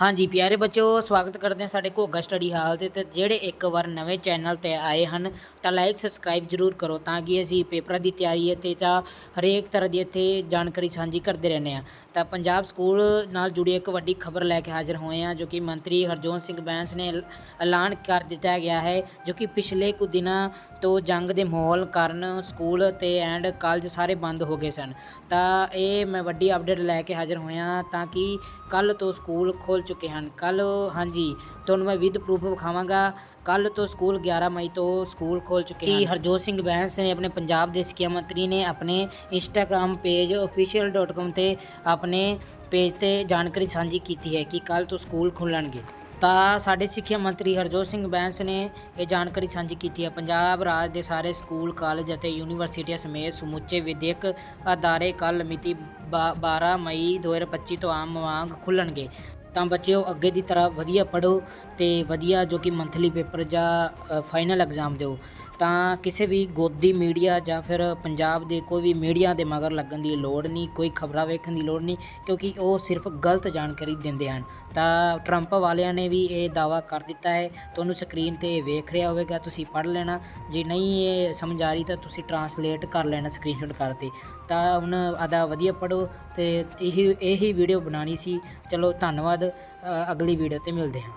ਹਾਂਜੀ, ਪਿਆਰੇ ਬੱਚੋ, ਸਵਾਗਤ ਕਰਦੇ ਹਾਂ ਸਾਡੇ ਘੋਗਾ ਸਟੱਡੀ ਹਾਲ ਤੇ ਤੇ ਜਿਹੜੇ ਇੱਕ ਵਾਰ ਨਵੇਂ ਚੈਨਲ ਤੇ ਆਏ ਹਨ, ਤਾਂ ਲਾਈਕ ਸਬਸਕ੍ਰਾਈਬ ਜਰੂਰ ਕਰੋ ਤਾਂ ਕਿ ਅਸੀਂ ਪੇਪਰਾਂ ਦੀ ਤਿਆਰੀ ਅਤੇ ਜਾਂ ਹਰੇਕ ਤਰ੍ਹਾਂ ਦੀ ਇੱਥੇ ਜਾਣਕਾਰੀ ਸਾਂਝੀ ਕਰਦੇ ਰਹਿੰਦੇ ਹਾਂ। ਤਾਂ ਪੰਜਾਬ ਸਕੂਲ ਨਾਲ ਜੁੜੀ ਇੱਕ ਵੱਡੀ ਖਬਰ ਲੈ ਕੇ ਹਾਜ਼ਰ ਹੋਏ ਹਾਂ, ਜੋ ਕਿ ਮੰਤਰੀ ਹਰਜੋਤ ਸਿੰਘ ਬੈਂਸ ਨੇ ਐਲਾਨ ਕਰ ਦਿੱਤਾ ਗਿਆ ਹੈ, ਜੋ ਕਿ ਪਿਛਲੇ ਕੁ ਦਿਨਾਂ ਤੋਂ ਜੰਗ ਦੇ ਮਾਹੌਲ ਕਾਰਨ ਸਕੂਲ ਤੇ ਐਂਡ ਕਾਲਜ ਸਾਰੇ ਬੰਦ ਹੋ ਗਏ ਸਨ। ਤਾਂ ਇਹ ਮੈਂ ਵੱਡੀ ਅਪਡੇਟ ਲੈ ਕੇ ਹਾਜ਼ਰ ਹੋਇਆ ਤਾਂ ਕਿ ਕੱਲ ਤੋਂ ਸਕੂਲ ਖੁੱਲ ਚੁੱਕੇ ਹਨ। ਕੱਲ ਹਾਂਜੀ ਤੁਹਾਨੂੰ ਮੈਂ ਵਿਦ ਪ੍ਰੂਫ ਵਿਖਾਵਾਂਗਾ। ਕੱਲ ਤੋਂ ਸਕੂਲ 11 ਮਈ ਤੋਂ ਸਕੂਲ ਖੁੱਲ ਚੁੱਕੇ ਹਨ। ਹਰਜੋਤ ਸਿੰਘ ਬੈਂਸ ਨੇ ਆਪਣੇ ਪੰਜਾਬ ਦੇ ਸਿੱਖਿਆ ਮੰਤਰੀ ਨੇ ਆਪਣੇ ਇੰਸਟਾਗ੍ਰam ਪੇਜ official.com ਤੇ ਆਪਣੇ ਪੇਜ ਤੇ ਜਾਣਕਾਰੀ ਸਾਂਝੀ ਕੀਤੀ ਹੈ ਕਿ ਕੱਲ ਤੋਂ ਸਕੂਲ ਖੁੱਲਣਗੇ ਤਾਂ ਸਾਡੇ ਸਿੱਖਿਆ ਮੰਤਰੀ ਹਰਜੋਤ ਸਿੰਘ ਬੈਂਸ ਨੇ ਇਹ ਜਾਣਕਾਰੀ ਸਾਂਝੀ ਕੀਤੀ ਹੈ। ਪੰਜਾਬ ਰਾਜ ਦੇ ਸਾਰੇ ਸਕੂਲ ਕਾਲਜ ਅਤੇ ਯੂਨੀਵਰਸਿਟੀਆਂ ਸਮੇਤ ਸਮੁੱਚੇ ਵਿਦਿਅਕ ਅਦਾਰੇ ਕੱਲ ਮਿਤੀ ਬਾ- 12 ਮਈ 2025 ਤੋਂ ਆਮ ਵਾਂਗ ਖੁੱਲਣਗੇ ਤਾਂ ਬੱਚਿਓ, ਅੱਗੇ ਦੀ ਤਰ੍ਹਾਂ ਵਧੀਆ ਪੜੋ ਤੇ ਵਧੀਆ ਜੋ ਕਿ ਮੰਥਲੀ ਪੇਪਰ ਜਾਂ ਫਾਈਨਲ ਐਗਜ਼ਾਮ ਦਿਓ। ਤਾਂ ਕਿਸੇ ਵੀ ਗੋਦੀ ਮੀਡੀਆ ਜਾਂ ਫਿਰ ਪੰਜਾਬ ਦੇ ਕੋਈ ਵੀ ਮੀਡੀਆ ਦੇ ਮਗਰ ਲੱਗਣ ਦੀ ਲੋੜ ਨਹੀਂ, ਕੋਈ ਖਬਰਾਂ ਵੇਖਣ ਦੀ ਲੋੜ ਨਹੀਂ, ਕਿਉਂਕਿ ਉਹ ਸਿਰਫ ਗਲਤ ਜਾਣਕਾਰੀ ਦਿੰਦੇ ਹਨ। ਤਾਂ ਟਰੰਪ ਵਾਲਿਆਂ ਨੇ ਵੀ ਇਹ ਦਾਵਾ ਕਰ ਦਿੱਤਾ ਹੈ। ਤੁਹਾਨੂੰ ਸਕਰੀਨ ਤੇ ਵੇਖ ਰਿਹਾ ਹੋਵੇਗਾ, ਤੁਸੀਂ ਪੜ੍ਹ ਲੈਣਾ। ਜੇ ਨਹੀਂ ਇਹ ਸਮਝ ਆ ਰਹੀ ਤਾਂ ਤੁਸੀਂ ਟਰਾਂਸਲੇਟ ਕਰ ਲੈਣਾ ਸਕਰੀਨਸ਼ਾਟ ਕਰਕੇ ਤਾਂ। ਹੁਣ ਆਦਾ ਵਧੀਆ ਪੜੋ ਤੇ ਇਹੀ ਇਹੀ ਵੀਡੀਓ ਬਣਾਉਣੀ ਸੀ। ਚਲੋ ਧੰਨਵਾਦ ਅਗਲੀ ਵੀਡੀਓ ਤੇ ਮਿਲਦੇ ਹਾਂ।